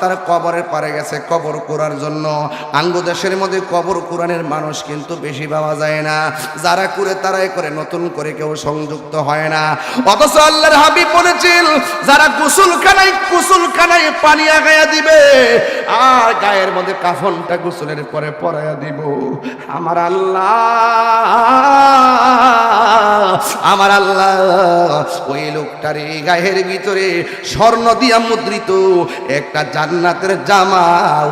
তারা কবরের পারে গেছে কবর কোরার জন্য। আঙ্গুদেশের মধ্যে কবর কোরআনের মানুষ কিন্তু বেশি পাওয়া যায় না। যারা করে তারাই করে, নতুন করে কেউ সংযুক্ত হয় না। অথচ আল্লাহর হাবিব বলেছিল যারা গোসল খানায় গোসল খানায় পানি আগায়া দিবে, আর গায়ের মধ্যে কাফনটা গোসলের পরে পরাইয়া দিব। আমার আল্লাহ আমার আল্লাহ, ওই লোকটার এই গায়ের ভিতরে স্বর্ণ দিয়া মুদ্রিত একটা জান্নাতের জামা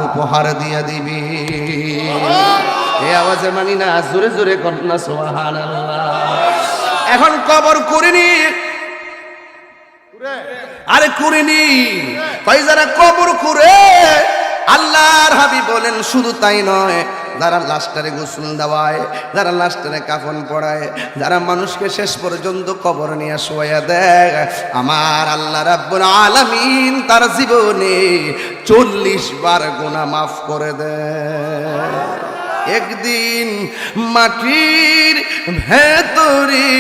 উপহার দিয়ে দিবি। এ আওয়াজে মানি না জোরে জোরে কন্যা সোহান এখন কবর করিনি। আরে করিনি। তাই যারা কবর করে আল্লাহর হাবি বলেন শুধু তাই নয় যারা লাস্টারে গোসল দেওয়ায়, যারা লাস্টারে কাফন পড়ায় যারা মানুষকে শেষ পর্যন্ত কবর নিয়ে শোয়া দেয়, আমার আল্লাহ রাব্বুল আলামিন তার জীবনে চল্লিশ বার গোনা মাফ করে দেয়। একদিন মাটির ভেতরি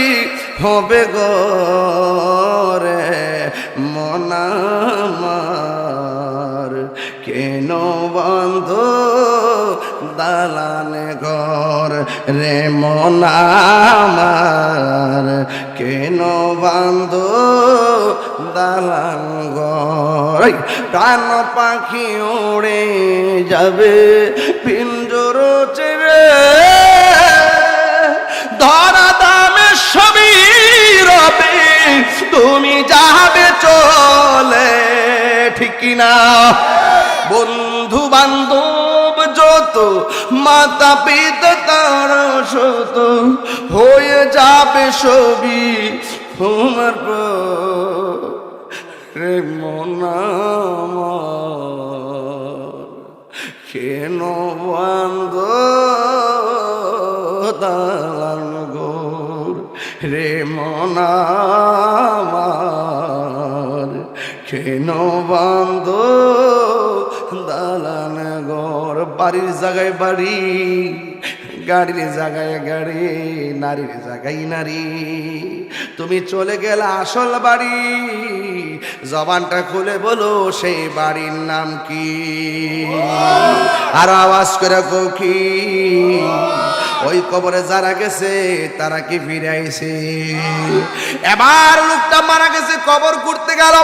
হবে গরে মনামার দালানে ঘর রে মনামার কেন বন্ধ দালান ঘর? প্রাণ পাখি উড়ে যাবে, পিঞ্জর চেবে ধরা দামে সবই রবে, তুমি যাবে চলে ঠিক না বন্ধু বান্ধব মাতা পিতা তার শত হয়ে যাবে সবই তোমার রে মনামার কেন বন্ধ দালান গোর রে মনামার কেন বন্ধ দালান বাড়ির জায়গায় বাড়ি, গাড়ির জায়গায় গাড়ি, নারীর জায়গায় নারী। তুমি চলে গেলে আসল বাড়ি, জবানটা খুলে বলো সেই বাড়ির নাম কি? আর আওয়াজ করে কি? ওই কবরে যারা গেছে, তারা কি ফিরে আইছে? এবার লোকটা মারা গেছে, কবর করতে গেল।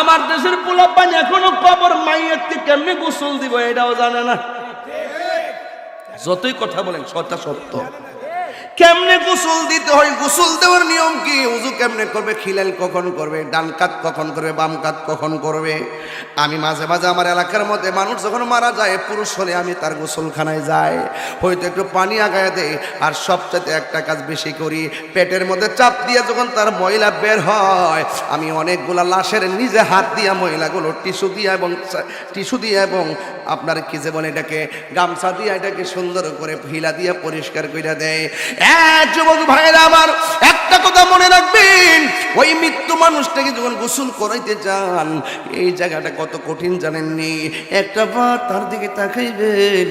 আমার দেশের পোলাপান এখনও কবর মাইয়ের কেমনে গোসল দিব, এটাও জানে না। যতই কথা বলেন সত্য। কেমনে গোসল দিতে হয়? গোসল দেওয়ার নিয়ম কি? উজু কেমনে করবে? খিলাল কখন করবে? ডান কাত কখন করবে? বাম কাত কখন করবে? আমি মাঝে মাঝে আমার এলাকার মধ্যে মানুষ যখন মারা যায়, পুরুষ হলে আমি তার গোসলখানায় যাই। হয়তো একটু পানি আগায় দেয় আর সবচেয়ে একটা কাজ বেশি করি, পেটের মধ্যে চাপ দিয়ে যখন তার ময়লা বের হয়, আমি অনেকগুলা লাশের নিজে হাত দিয়া ময়লাগুলো টিস্যু দিয়ে এবং টিস্যু দিয়ে এবং আপনার কি যে বলে এটাকে গামছা দিয়ে এটাকে সুন্দর করে ফিলা দিয়ে পরিষ্কার করে দেয়। যুবক ভাইরা আমার একটা কথা মনে রাখবেন, ওই মৃত্যু মানুষটাকে যখন গোসল করাইতে যান, এই জায়গাটা কত কঠিন জানেননি? একটা বার তার দিকে তাকাইবেন,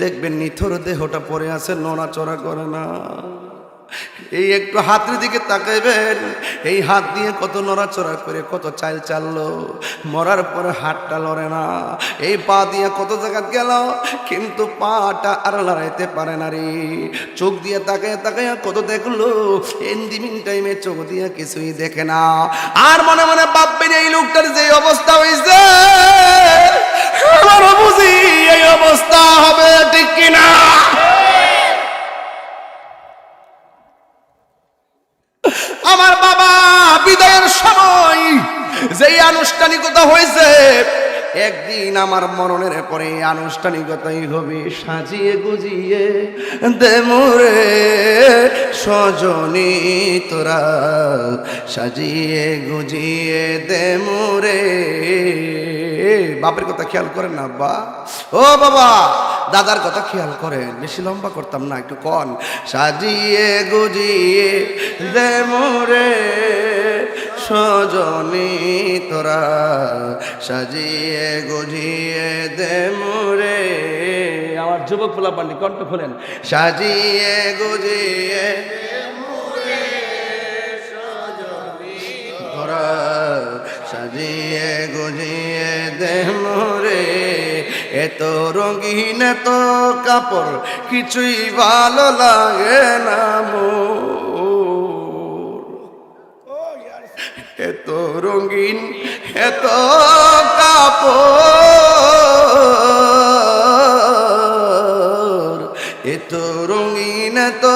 দেখবেন নিথর দেহটা পরে আছে, নড়াচড়া করে না। এই একটু হাতের দিকে তাকাইবেন। এই হাত দিয়ে কত নড়াচড়া করে কত চাল চাললো। মরার পরে হাতটা লড়ে না। এই পা দিয়ে কত জায়গা গেল, কিন্তু পাটা আর লড়াইতে পারে না রে। চোখ দিয়ে তাকায় তাকায় কত দেখল এন্ডিমিং টাইমে চোখ দিয়ে কিছুই দেখে না। আর মনে মনে ভাববেন এই লোকটার যে অবস্থা হয়েছে হয়েছে। একদিন আমার মরণের পরে আনুষ্ঠানিকতাই হবে সাজিয়ে গুজিয়ে দেমরে সজনী তোরা সাজিয়ে গুজিয়ে দেমরে বাপের কথা খেয়াল করেন না বা ও বাবা, দাদার কথা খেয়াল করেন। বেশি লম্বা করতাম না, একটু কন। সাজিয়ে গুজিয়ে দে মোরে। সজনী তোরা সাজিয়ে গুজিয়ে দে মোরে। আমার যুবক পোলাপান্ডি, কণ্ঠ খোলেন। সাজিয়ে গুজিয়ে তোরা সাজিয়ে গুজিয়ে দেহ রে এত রঙিন এত কাপড়, কিছুই ভালো লাগে না মোর এত রঙিন এত কাপড়। এত রঙিন এত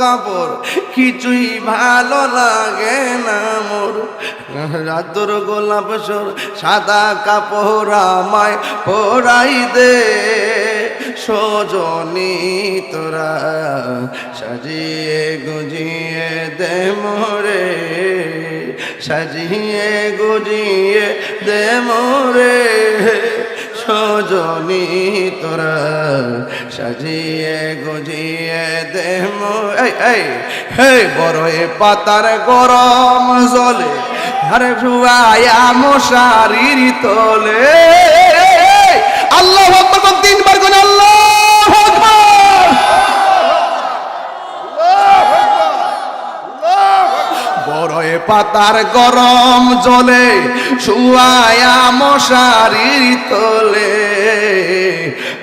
কাপড়, কিছুই ভালো লাগে না মোর। রাতর গোলাপ সর সাদা কাপড় আমায় পরাই দে। সজনী তোরা সাজিয়ে গুজিয়ে দে মোরে। সাজিয়ে গুজিয়ে দে মোরে। সজনী তোরা সাজিয়ে গুজিয়ে দে মোরে। হে বড়ই পাতার গরম জলে আরে শুয়ায়া মশারির তোলে। আল্লাহ আকবার তিনবার কোন আল্লাহ আকবার বড়ই পাতার গরম জলে শুয়ায়া মশারির তোলে।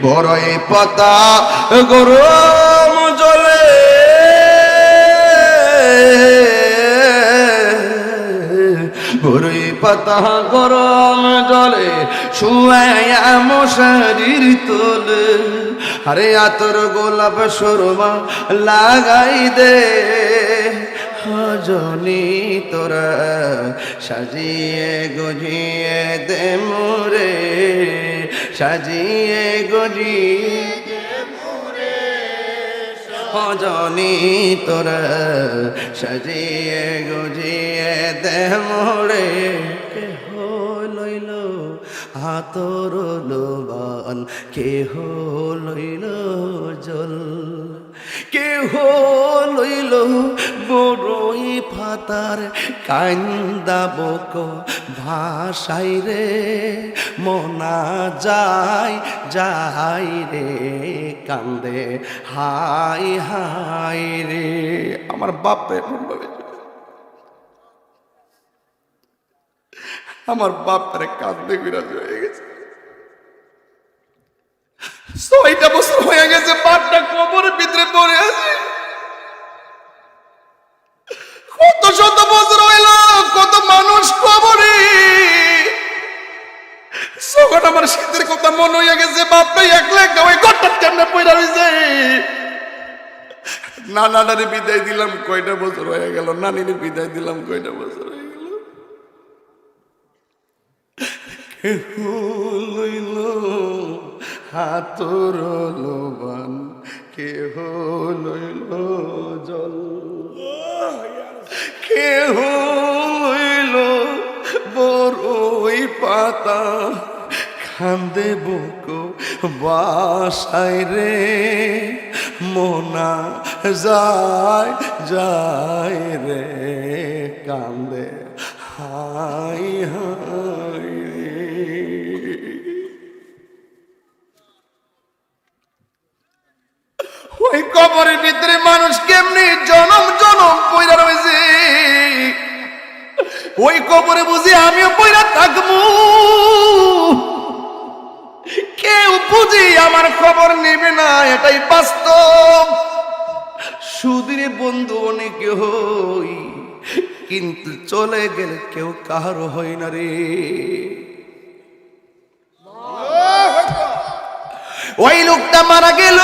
বড়ই পাতা গরম জলে। বড়ই পাতা গরম জলে শুয়ায়া মশারির তোলে। আরে আতর গোলাপ সরমা লাগাই দে। জনি তোরা সাজিয়ে গজিয়ে দে মোরে, সাজিয়ে গজিয়ে জনি তোরা সাজিয়ে গজিয়ে দে মোরে, কেহ হাতর লোবান, কেহ লইল জল, কেহ ফাতার কান্দা বক ভাষাই রে, মনা যাই যাই রে, কান্দে, হাই হাই রে। আমার বাপ আমার বাপ তারে কান্দে বিরাজ হয়ে গেছে। ছয়টা বছর হয়ে গেছে, বাপটা কবরের ভিতরে পড়ে আছে। কত শত বছর হইল, কত মানুষ কবরে। সখন আমার শীতের কথা মনে হইয়া গেছে বাপটা একলা একটা ওই ঘরটা কেমনে পয়রা হয়েছে নানাটারে বিদায় দিলাম, কয়টা বছর হয়ে গেল? নানিরে বিদায় দিলাম, কয়টা বছর হয়ে গেল? লইল হাতর লোবান, কেহ লইল জল। কেহ লইল বড়ই পাতা, খান্দে বুক বাসায় রে মোনা যায় যায় রে, কান্দে হাই হাই। ওই কবরের ভিতরে মানুষ কেমনি জনম ওই কবরে বুঝি আমিও পয়রা থাকব। কেউ বুঝি আমার খবর নেবে না, এটাই বাস্তব। সুদিনে বন্ধু অনেকে হই, কিন্তু চলে গেলে কেউ কারও হয় না রে। ওই লোকটা মারা গেল।